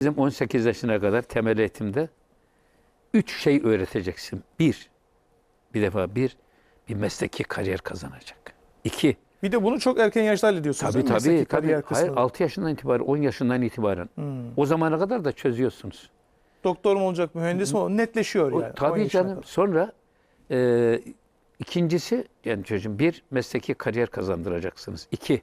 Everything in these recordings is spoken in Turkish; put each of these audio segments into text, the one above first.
Bizim 18 yaşına kadar temel eğitimde üç şey öğreteceksin. Bir, bir defa bir, bir mesleki kariyer kazanacak. İki, Bir de bunu çok erken yaşta hallediyorsunuz. tabii değil mi? tabii, Mesleki tabii. kariyer Hayır, kısmını. 6 yaşından itibaren, 10 yaşından itibaren. Hmm. O zamana kadar da çözüyorsunuz. Doktor mu olacak, mühendis mi olacak? Netleşiyor O, yani. on tabii yaşına canım. kadar. Sonra e, ikincisi, yani çocuğum bir, mesleki kariyer kazandıracaksınız. İki,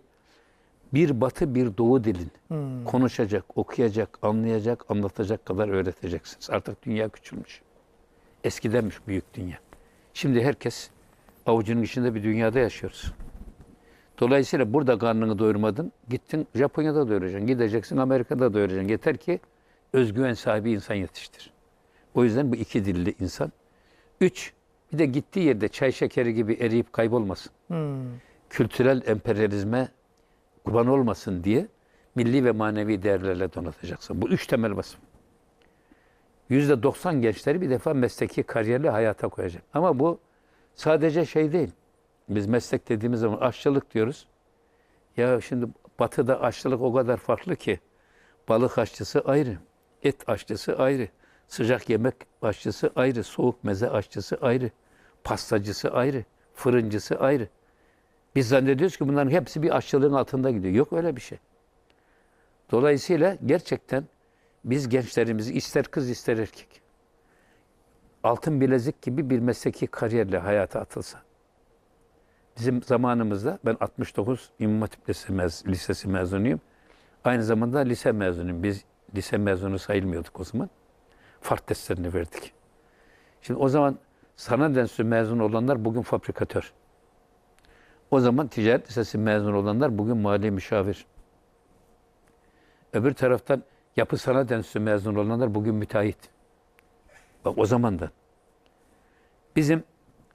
bir batı bir doğu dilin. Hmm. konuşacak, okuyacak, anlayacak, anlatacak kadar öğreteceksiniz. Artık dünya küçülmüş. Eskidenmiş büyük dünya. Şimdi herkes avucunun içinde bir dünyada yaşıyoruz. Dolayısıyla burada karnını doyurmadın, gittin Japonya'da doyuracaksın, gideceksin Amerika'da doyuracaksın. Yeter ki özgüven sahibi insan yetiştir. O yüzden bu iki dilli insan. Üç, bir de gittiği yerde çay şekeri gibi eriyip kaybolmasın Hmm. kültürel emperyalizme kurban olmasın diye milli ve manevi değerlerle donatacaksın. Bu üç temel vasıf. Yüzde 90 gençleri bir defa mesleki kariyerle hayata koyacak. Ama bu sadece şey değil. Biz meslek dediğimiz zaman aşçılık diyoruz. Ya şimdi batıda aşçılık o kadar farklı ki. Balık aşçısı ayrı, et aşçısı ayrı, sıcak yemek aşçısı ayrı, soğuk meze aşçısı ayrı, pastacısı ayrı, fırıncısı ayrı. Biz zannediyoruz ki bunların hepsi bir aşçılığın altında gidiyor. Yok öyle bir şey. Dolayısıyla gerçekten biz gençlerimizi ister kız ister erkek altın bilezik gibi bir mesleki kariyerle hayata atılsa. Bizim zamanımızda ben 69 İmam Hatip Lisesi, Lisesi mezunuyum. Aynı zamanda lise mezunuyum. Biz lise mezunu sayılmıyorduk o zaman. Fark testlerini verdik. Şimdi o zaman sanat enstitüsü mezun olanlar bugün fabrikatör. O zaman ticaret lisesi mezun olanlar bugün mali müşavir. Öbür taraftan yapı sanat enstitüsü mezun olanlar bugün müteahhit. Bak o zamandan. Bizim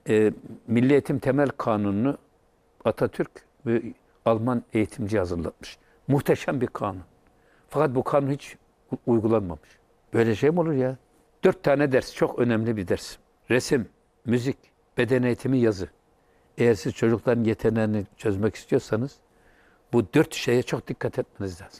e, Milli Eğitim Temel Kanunu'nu Atatürk ve Alman eğitimci hazırlatmış. Muhteşem bir kanun. Fakat bu kanun hiç uygulanmamış. Böyle şey mi olur ya? Dört tane ders, çok önemli bir ders. Resim, müzik, beden eğitimi, yazı. Eğer siz çocukların yeteneğini çözmek istiyorsanız bu dört şeye çok dikkat etmeniz lazım.